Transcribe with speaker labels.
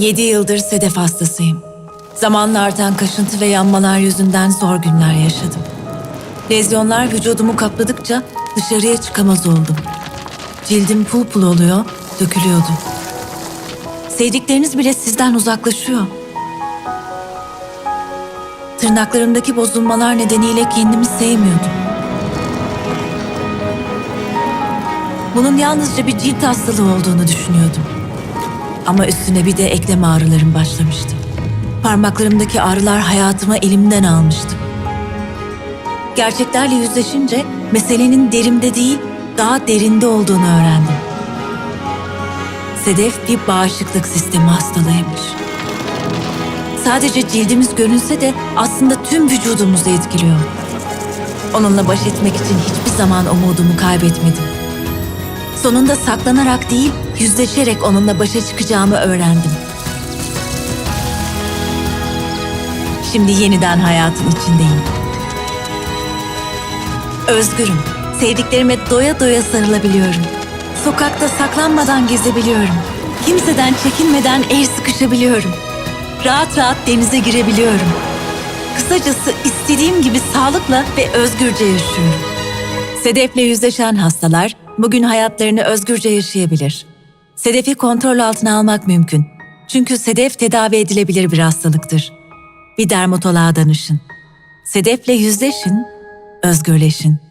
Speaker 1: Yedi yıldır sedef hastasıyım. Zamanla artan kaşıntı ve yanmalar yüzünden zor günler yaşadım. Lezyonlar vücudumu kapladıkça dışarıya çıkamaz oldum. Cildim pul pul oluyor, dökülüyordu. Sevdikleriniz bile sizden uzaklaşıyor. Tırnaklarımdaki bozulmalar nedeniyle kendimi sevmiyordum. Bunun yalnızca bir cilt hastalığı olduğunu düşünüyordum. Ama üstüne bir de eklem ağrılarım başlamıştı. Parmaklarımdaki ağrılar hayatımı elimden almıştı. Gerçeklerle yüzleşince meselenin derimde değil, daha derinde olduğunu öğrendim. Sedef bir bağışıklık sistemi hastalığıymış. Sadece cildimiz görünse de aslında tüm vücudumuzu etkiliyor. Onunla baş etmek için hiçbir zaman umudumu kaybetmedim. Sonunda saklanarak değil, yüzleşerek onunla başa çıkacağımı öğrendim. Şimdi yeniden hayatın içindeyim. Özgürüm. Sevdiklerime doya doya sarılabiliyorum. Sokakta saklanmadan gezebiliyorum. Kimseden çekinmeden el sıkışabiliyorum. Rahat rahat denize girebiliyorum. Kısacası istediğim gibi sağlıkla ve özgürce yaşıyorum. Sedefle yüzleşen hastalar bugün hayatlarını özgürce yaşayabilir. Sedefi kontrol altına almak mümkün. Çünkü sedef tedavi edilebilir bir hastalıktır. Bir dermatoloğa danışın. Sedefle yüzleşin, özgürleşin.